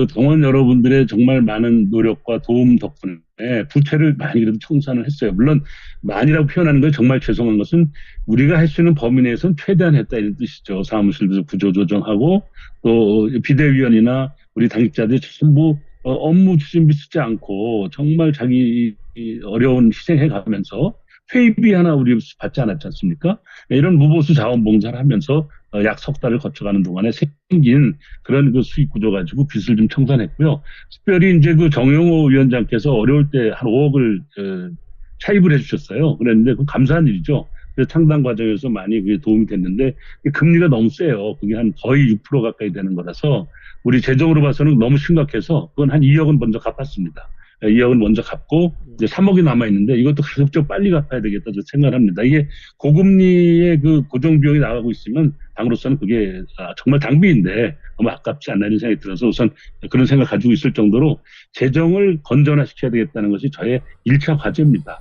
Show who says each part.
Speaker 1: 그 동원 여러분들의 정말 많은 노력과 도움 덕분에 부채를 많이 그래도 청산을 했어요. 물론 많이라고 표현하는 건 정말 죄송한 것은 우리가 할 수 있는 범위 내에서는 최대한 했다 이런 뜻이죠. 사무실도 구조 조정하고 또 비대위원이나 우리 당직자들이 전부 어, 업무 추진비 쓰지 않고 정말 자기 어려운 희생해 가면서 회의비 하나 우리 받지 않았지 않습니까? 이런 무보수 자원봉사를 하면서 어, 약석 달을 거쳐가는 동안에 생긴 그런 그 수익 구조 가지고 빚을 좀 청산했고요. 특별히 이제 그 정영호 위원장께서 어려울 때 한 5억을 어, 차입을 해주셨어요. 그랬는데 그 감사한 일이죠. 그래서 창단 과정에서 많이 그게 도움이 됐는데 금리가 너무 세요. 그게 한 거의 6% 가까이 되는 거라서 우리 재정으로 봐서는 너무 심각해서 그건 한 2억은 먼저 갚았습니다. 2억은 먼저 갚고 이제 3억이 남아 있는데 이것도 가급적 빨리 갚아야 되겠다 저 생각합니다. 이게 고금리의 그 고정 비용이 나가고 있으면 당으로서는 그게 아, 정말 당비인데 너무 아깝지 않나 이런 생각이 들어서 우선 그런 생각 가지고 있을 정도로 재정을 건전화시켜야 되겠다는 것이 저의 1차 과제입니다.